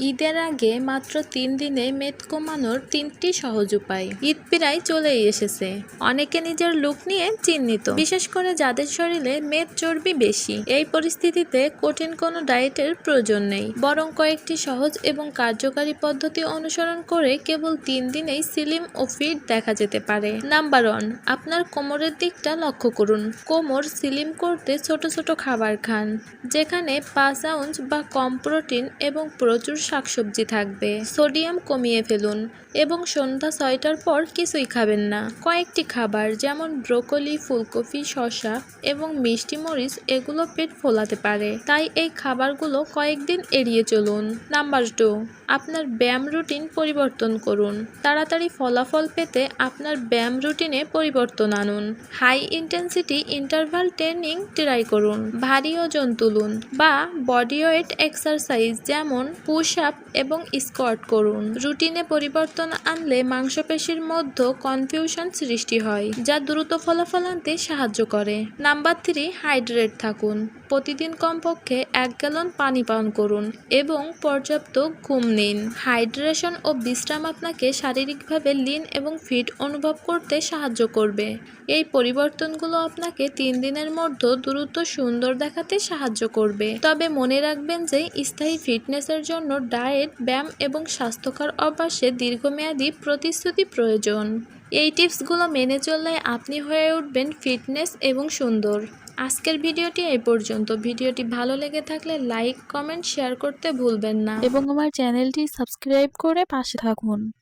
ঈদের আগে মাত্র তিন দিনে মেদ কমানোর তিনটি সহজ উপায়। ঈদ প্রায় চলেই এসেছে। অনেকে নিজের লুক নিয়ে চিহ্নিত বিশেষ করে যাদের শরীরে মেদ চর্বি বেশি, এই পরিস্থিতিতে কঠিন কোনো ডায়েটের প্রয়োজন নেই। বরং কয়েকটি সহজ এবং কার্যকারী পদ্ধতি অনুসরণ করে কেবল তিন দিনেই সিলিম ও ফিট দেখা যেতে পারে। নাম্বার ওয়ান, আপনার কোমরের দিকটা লক্ষ্য করুন। কোমর সিলিম করতে ছোট ছোট খাবার খান, যেখানে পাঁচ আউন্স বা কম প্রোটিন এবং প্রচুর শাকসবজি থাকবে। সোডিয়াম কমিয়ে ফেলুন এবং সন্ধ্যা ছয়টার পর কিছুই খাবেন না। কয়েকটি খাবার যেমন ব্রোকলি, ফুলকপি, শসা এবং মিষ্টি মরিচ, এগুলো পেট ফোলাতে পারে। তাই এই খাবারগুলো কয়েকদিন এড়িয়ে চলুন। নাম্বার টু, আপনার ব্যায়াম রুটিন পরিবর্তন করুন। তাড়াতাড়ি ফলাফল পেতে আপনার ব্যায়াম রুটিনে পরিবর্তন আনুন। High intensity interval training try করুন। ভারী ওজন তুলুন বা বডি ওয়েট এক্সারসাইজ যেমন পুশ আপ এবং স্কোয়াট করুন। রুটিনে পরিবর্তন আনলে মাংসপেশির মধ্যে কনফিউশন সৃষ্টি হয়, যা দ্রুত ফলাফল আনতে সাহায্য করে। নাম্বার থ্রি, হাইড্রেট থাকুন। প্রতিদিন কমপক্ষে এক গ্যালন পানি পান করুন এবং পর্যাপ্ত ঘুম নিন। হাইড্রেশন ও বিশ্রাম আপনাকে শারীরিকভাবে লিন এবং ফিট অনুভব করতে সাহায্য করবে। এই পরিবর্তনগুলো আপনাকে তিন দিনের মধ্যে দ্রুত সুন্দর দেখাতে সাহায্য করবে। তবে মনে রাখবেন যে স্থায়ী ফিটনেসের জন্য ডায়েট, ব্যায়াম এবং স্বাস্থ্যকর অভ্যাসে দীর্ঘমেয়াদী প্রতিশ্রুতি প্রয়োজন। এই টিপসগুলো মেনে চললে আপনি হয়ে উঠবেন ফিটনেস এবং সুন্দর। আজকের ভিডিওটি এই পর্যন্ত। ভিডিওটি ভালো লেগে থাকলে লাইক, কমেন্ট, শেয়ার করতে ভুলবেন না। এবং আমার চ্যানেলটি সাবস্ক্রাইব করে পাশে থাকুন।